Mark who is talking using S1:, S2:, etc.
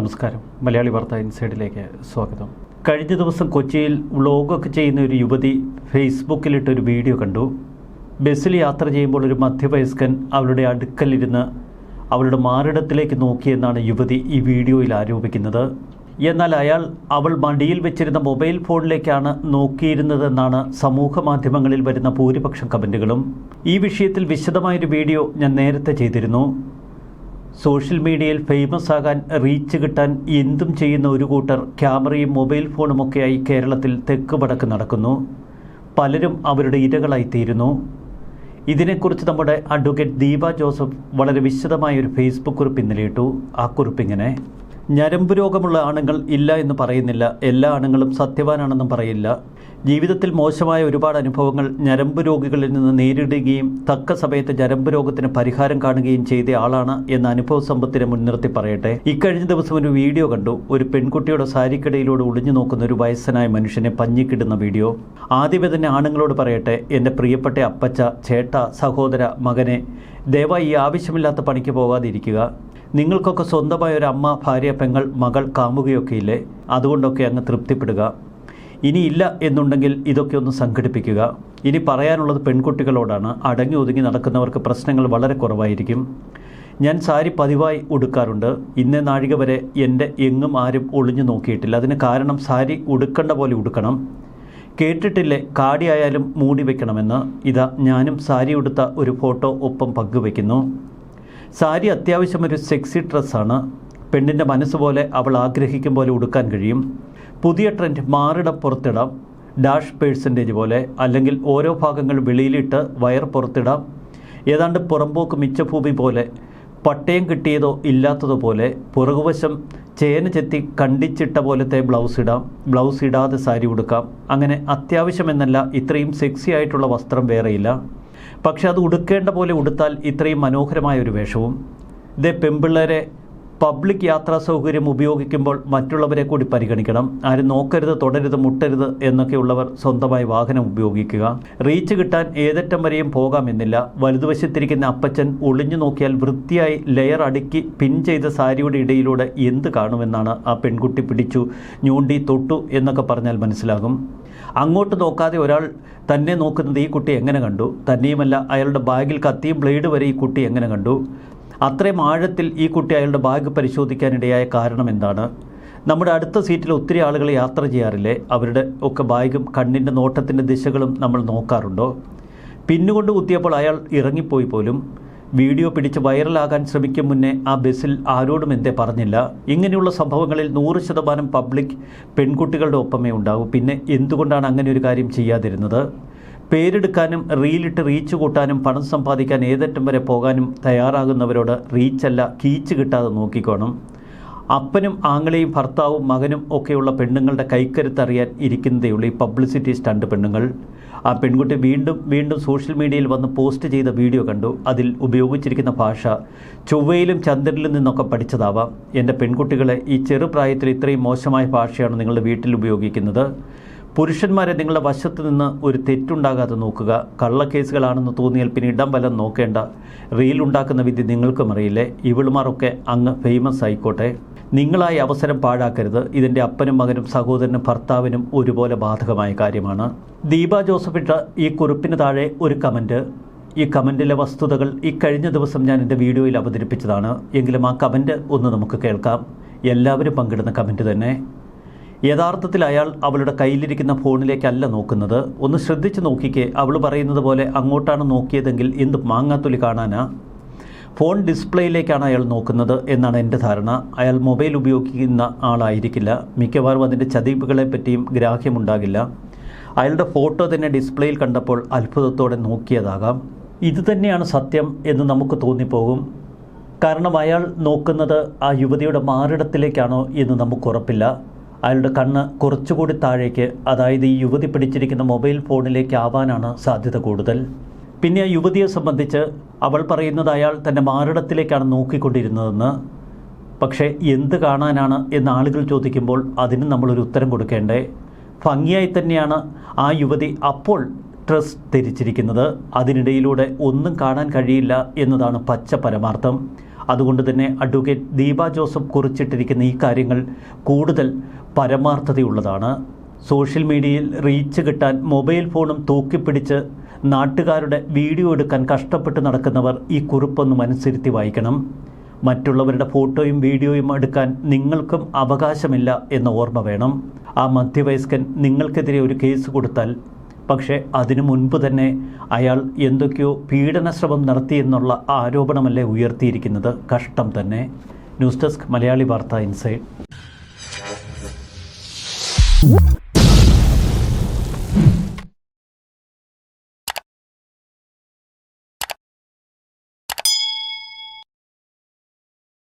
S1: നമസ്കാരം. മലയാളി വാർത്ത ഇൻസൈഡിലേക്ക് സ്വാഗതം. കഴിഞ്ഞ ദിവസം കൊച്ചിയിൽ വ്ളോഗൊക്കെ ചെയ്യുന്ന ഒരു യുവതി ഫേസ്ബുക്കിലിട്ടൊരു വീഡിയോ കണ്ടു. ബസ്സിൽ യാത്ര ചെയ്യുമ്പോൾ ഒരു മധ്യവയസ്കൻ അവളുടെ അടുക്കലിരുന്ന് അവളുടെ മാറിടത്തിലേക്ക് നോക്കിയെന്നാണ് യുവതി ഈ വീഡിയോയിൽ ആരോപിക്കുന്നത്. എന്നാൽ അയാൾ അവൾ മടിയിൽ വെച്ചിരുന്ന മൊബൈൽ ഫോണിലേക്കാണ് നോക്കിയിരുന്നതെന്നാണ് സമൂഹ മാധ്യമങ്ങളിൽ വരുന്ന ഭൂരിപക്ഷം കമന്റുകളും ഈ വിഷയത്തിൽ വിശദമായൊരു വീഡിയോ ഞാൻ നേരത്തെ ചെയ്തിരുന്നു. സോഷ്യൽ മീഡിയയിൽ ഫേമസ് ആകാൻ റീച്ച് കിട്ടാൻ എന്തും ചെയ്യുന്ന ഒരു കൂട്ടർ ക്യാമറയും മൊബൈൽ ഫോണുമൊക്കെയായി കേരളത്തിൽ തെക്ക് വടക്ക് നടക്കുന്നു. പലരും അവരുടെ ഇരകളായിത്തീരുന്നു ഇതിനെക്കുറിച്ച് നമ്മുടെ അഡ്വക്കേറ്റ് ദീപ ജോസഫ് വളരെ വിശദമായ ഒരു ഫേസ്ബുക്ക് കുറിപ്പ് ഇന്നലെ ഇട്ടു. ആ കുറിപ്പിങ്ങനെ ഞരമ്പ് രോഗമുള്ള ആണുങ്ങൾ ഇല്ല എന്ന് പറയുന്നില്ല. എല്ലാ ആണുങ്ങളും സത്യവാനാണെന്നും പറയില്ല. ജീവിതത്തിൽ മോശമായ ഒരുപാട് അനുഭവങ്ങൾ ഞരമ്പ് രോഗികളിൽ നിന്ന് നേരിടുകയും തക്ക സമയത്ത് ഞരമ്പ് രോഗത്തിന് പരിഹാരം കാണുകയും ചെയ്ത ആളാണ് എന്ന അനുഭവ സമ്പത്തിനെ മുൻനിർത്തി പറയട്ടെ. ഇക്കഴിഞ്ഞ ദിവസം ഒരു വീഡിയോ കണ്ടു. ഒരു പെൺകുട്ടിയുടെ സാരിക്കടയിലൂടെ ഒളിഞ്ഞു നോക്കുന്ന ഒരു വയസ്സനായ മനുഷ്യനെ പഞ്ഞിക്കിടുന്ന വീഡിയോ. ആദ്യമേ തന്നെ ആണുങ്ങളോട് പറയട്ടെ എന്റെ പ്രിയപ്പെട്ട അപ്പച്ച ചേട്ട സഹോദര മകനെ ദയവായി ഈ ആവശ്യമില്ലാത്ത പണിക്ക് പോകാതിരിക്കുക. നിങ്ങൾക്കൊക്കെ സ്വന്തമായ ഒരു അമ്മ ഭാര്യ പെങ്ങൾ മകൾ കാമുകയൊക്കെ ഇല്ലേ അതുകൊണ്ടൊക്കെ അങ്ങ് തൃപ്തിപ്പെടുക. ഇനി ഇല്ല എന്നുണ്ടെങ്കിൽ ഇതൊക്കെ ഒന്ന് സംഘടിപ്പിക്കുക. ഇനി പറയാനുള്ളത് പെൺകുട്ടികളോടാണ്. അടങ്ങി ഒതുങ്ങി നടക്കുന്നവർക്ക് പ്രശ്നങ്ങൾ വളരെ കുറവായിരിക്കും. ഞാൻ സാരി പതിവായി ഉടുക്കാറുണ്ട്. ഇന്നേ നാഴിക വരെ എന്റെ എങ്ങും ആരും ഒളിഞ്ഞു നോക്കിയിട്ടില്ല. അതിന് കാരണം സാരി ഉടുക്കേണ്ട പോലെ ഉടുക്കണം. കേട്ടിട്ടില്ലേ? കാടിയായാലും മൂടി വെക്കണമെന്ന്. ഇതാ ഞാനും സാരി ഉടുത്ത ഒരു ഫോട്ടോ ഒപ്പം പങ്കുവെക്കുന്നു സാരി അത്യാവശ്യം ഒരു സെക്സി ഡ്രസ്സാണ് പെണ്ണിന്റെ മനസ്സ് പോലെ അവൾ ആഗ്രഹിക്കും പോലെ ഉടുക്കാൻ കഴിയും. പുതിയ ട്രെൻഡ് മാറിട പുറത്തിടാം. ഡാഷ് പേഴ്സന്റേജ് പോലെ അല്ലെങ്കിൽ ഓരോ ഭാഗങ്ങൾ വെളിയിലിട്ട് വയർ പുറത്തിടാം. ഏതാണ്ട് പുറമ്പോക്ക് മിച്ചഭൂമി പോലെ പട്ടയം കിട്ടിയതോ ഇല്ലാത്തതോ പോലെ പുറകുവശം ചേന ചെത്തി കണ്ടിച്ചിട്ട പോലത്തെ ബ്ലൗസ് ഇടാം. ബ്ലൗസ് ഇടാതെ സാരി ഉടുക്കാം. അങ്ങനെ അത്യാവശ്യമെന്നല്ല ഇത്രയും സെക്സി ആയിട്ടുള്ള വസ്ത്രം വേറെയില്ല. പക്ഷെ അത് ഉടുക്കേണ്ട പോലെ ഉടുത്താൽ ഇത്രയും മനോഹരമായ ഒരു വേഷവും. ഇതേ പെമ്പിള്ളേരെ പബ്ലിക് യാത്രാ സൗകര്യം ഉപയോഗിക്കുമ്പോൾ മറ്റുള്ളവരെ കൂടി പരിഗണിക്കണം. ആരും നോക്കരുത് തുടരുത് മുട്ടരുത് എന്നൊക്കെയുള്ളവർ സ്വന്തമായി വാഹനം ഉപയോഗിക്കുക. റീച്ച് കിട്ടാൻ ഏതറ്റം വരെയും പോകാമെന്നില്ല. വലതുവശത്തിരിക്കുന്ന അപ്പച്ചൻ ഒളിഞ്ഞു നോക്കിയാൽ വൃത്തിയായി ലെയർ അടുക്കി പിൻ ചെയ്ത സാരിയുടെ ഇടയിലൂടെ എന്ത് കാണുമെന്നാണ് ആ പെൺകുട്ടി പിടിച്ചു ഞൂണ്ടി തൊട്ടു എന്നൊക്കെ പറഞ്ഞാൽ മനസ്സിലാകും. അങ്ങോട്ട് നോക്കാതെ ഒരാൾ തന്നെ നോക്കുന്നത് ഈ കുട്ടി എങ്ങനെ കണ്ടു? തന്നെയുമല്ല അയാളുടെ ബാഗിൽ കത്തിയും ബ്ലേഡ് വരെ ഈ കുട്ടി എങ്ങനെ കണ്ടു? അത്രയും ആഴത്തിൽ ഈ കുട്ടി അയാളുടെ ബാഗ് പരിശോധിക്കാനിടയായ കാരണം എന്താണ്? നമ്മുടെ അടുത്ത സീറ്റിൽ ഒത്തിരി ആളുകൾ യാത്ര ചെയ്യാറില്ലേ? അവരുടെ ഒക്കെ ബാഗും കണ്ണിന്റെ നോട്ടത്തിന്റെ ദിശകളും നമ്മൾ നോക്കാറുണ്ടോ? പിന്നുകൊണ്ട് കുത്തിയപ്പോൾ അയാൾ ഇറങ്ങിപ്പോയി പോലും. വീഡിയോ പിടിച്ച് വൈറലാകാൻ ശ്രമിക്കും മുന്നേ ആ ബസ്സിൽ ആരോടും എന്തേ പറഞ്ഞില്ല. ഇങ്ങനെയുള്ള സംഭവങ്ങളിൽ നൂറ് ശതമാനം പബ്ലിക് പെൺകുട്ടികളുടെ ഒപ്പമേ ഉണ്ടാകൂ പിന്നെ എന്തുകൊണ്ടാണ് അങ്ങനെ ഒരു കാര്യം ചെയ്യാതിരുന്നത്? പേരെടുക്കാനും റീലിട്ട് റീച്ച് കൂട്ടാനും പണം സമ്പാദിക്കാൻ ഏതറ്റം വരെ പോകാനും തയ്യാറാകുന്നവരോട് റീച്ചല്ല കീച്ച് കിട്ടാതെ നോക്കിക്കോണം. അപ്പനും ആങ്ങളെയും ഭർത്താവും മകനും ഒക്കെയുള്ള പെണ്ണുങ്ങളുടെ കൈക്കരുത്തറിയാൻ ഇരിക്കുന്നതേയുള്ളൂ ഈ പബ്ലിസിറ്റി സ്റ്റണ്ട് പെണ്ണുങ്ങൾ. ആ പെൺകുട്ടി വീണ്ടും വീണ്ടും സോഷ്യൽ മീഡിയയിൽ വന്ന് പോസ്റ്റ് ചെയ്ത വീഡിയോ കണ്ടു. അതിൽ ഉപയോഗിച്ചിരിക്കുന്ന ഭാഷ ചൊവ്വയിലും ചന്ദ്രനിലും നിന്നൊക്കെ പഠിച്ചതാവാം. എന്റെ പെൺകുട്ടികളെ ഈ ചെറുപ്രായത്തിൽ ഇത്രയും മോശമായ ഭാഷയാണ് നിങ്ങളുടെ വീട്ടിൽ ഉപയോഗിക്കുന്നത്. പുരുഷന്മാരെ നിങ്ങളുടെ വശത്ത് നിന്ന് ഒരു തെറ്റുണ്ടാകാതെ നോക്കുക. കള്ളക്കേസുകളാണെന്ന് തോന്നിയാൽ പിന്നെ ഇടം വലം നോക്കേണ്ട. റീൽ ഉണ്ടാക്കുന്ന വിധി നിങ്ങൾക്കും അറിയില്ലേ? ഇവളുമാരൊക്കെ അങ്ങ് ഫേമസ് ആയിക്കോട്ടെ. നിങ്ങളായി അവസരം പാഴാക്കരുത്. ഇതിന്റെ അപ്പനും മകനും സഹോദരനും ഭർത്താവിനും ഒരുപോലെ ബാധകമായ കാര്യമാണ്. ദീപ ജോസഫ് ഇട്ട ഈ കുറിപ്പിന് താഴെ ഒരു കമന്റ് ഈ കമന്റിലെ വസ്തുതകൾ ഈ കഴിഞ്ഞ ദിവസം ഞാൻ എന്റെ വീഡിയോയിൽ അവതരിപ്പിച്ചതാണ്. എങ്കിലും ആ കമന്റ് ഒന്ന് നമുക്ക് കേൾക്കാം. എല്ലാവരും പങ്കിടുന്ന കമന്റ് തന്നെ. യഥാർത്ഥത്തിൽ അയാൾ അവളുടെ കയ്യിലിരിക്കുന്ന ഫോണിലേക്കല്ല നോക്കുന്നത്. ഒന്ന് ശ്രദ്ധിച്ചു നോക്കിക്കേ. അവൾ പറയുന്നത് പോലെ അങ്ങോട്ടാണ് നോക്കിയതെങ്കിൽ എന്ത് മാങ്ങാത്തൊലി കാണാനാ? ഫോൺ ഡിസ്പ്ലേയിലേക്കാണ് അയാൾ നോക്കുന്നത് എന്നാണ് എന്റെ ധാരണ. അയാൾ മൊബൈൽ ഉപയോഗിക്കുന്ന ആളായിരിക്കില്ല. മിക്കവാറും അതിന്റെ ചതിവുകളെ പറ്റിയും ഗ്രാഹ്യമുണ്ടാകില്ല. അയാളുടെ ഫോട്ടോ തന്നെ ഡിസ്പ്ലേയിൽ കണ്ടപ്പോൾ അത്ഭുതത്തോടെ നോക്കിയതാകാം. ഇത് തന്നെയാണ് സത്യം എന്ന് നമുക്ക് തോന്നിപ്പോകും. കാരണം അയാൾ നോക്കുന്നത് ആ യുവതിയുടെ മാറിടത്തിലേക്കാണോ എന്ന് നമുക്ക് ഉറപ്പില്ല. അയാളുടെ കണ്ണ് കുറച്ചുകൂടി താഴേക്ക് അതായത് ഈ യുവതി പിടിച്ചിരിക്കുന്ന മൊബൈൽ ഫോണിലേക്ക് ആവാനാണ് സാധ്യത കൂടുതൽ. പിന്നെ ആ യുവതിയെ സംബന്ധിച്ച് അവൾ പറയുന്നത് അയാൾ തന്റെ മാറിടത്തിലേക്കാണ് നോക്കിക്കൊണ്ടിരുന്നതെന്ന്. പക്ഷേ എന്ത് കാണാനാണ് എന്ന് ആളുകൾ ചോദിക്കുമ്പോൾ അതിന് നമ്മളൊരു ഉത്തരം കൊടുക്കേണ്ടേ? ഭംഗിയായി തന്നെയാണ് ആ യുവതി അപ്പോൾ ഡ്രസ് ധരിച്ചിരിക്കുന്നത്. അതിനിടയിലൂടെ ഒന്നും കാണാൻ കഴിയില്ല എന്നതാണ് പച്ച പരമാർത്ഥം. അതുകൊണ്ട് തന്നെ അഡ്വക്കേറ്റ് ദീപ ജോസഫ് കുറിച്ചിട്ടിരിക്കുന്ന ഈ കാര്യങ്ങൾ കൂടുതൽ പരമാർത്ഥതയുള്ളതാണ്. സോഷ്യൽ മീഡിയയിൽ റീച്ച് കിട്ടാൻ മൊബൈൽ ഫോണും തൂക്കിപ്പിടിച്ച് നാട്ടുകാരുടെ വീഡിയോ എടുക്കാൻ കഷ്ടപ്പെട്ട് നടക്കുന്നവർ ഈ കുറിപ്പൊന്ന് മനസ്സിരുത്തി വായിക്കണം. മറ്റുള്ളവരുടെ ഫോട്ടോയും വീഡിയോയും എടുക്കാൻ നിങ്ങൾക്കും അവകാശമില്ല എന്ന ഓർമ്മ വേണം. ആ മധ്യവയസ്കൻ നിങ്ങൾക്കെതിരെ ഒരു കേസ് കൊടുത്താൽ പക്ഷേ അതിനു മുൻപ് തന്നെ അയാൾ എന്തൊക്കെയോ പീഡനശ്രമം നടത്തിയെന്നുള്ള ആരോപണമല്ലേ ഉയർത്തിയിരിക്കുന്നത്? കഷ്ടം തന്നെ. ന്യൂസ് ഡെസ്ക് മലയാളി വാർത്ത ഇൻസൈഡ്.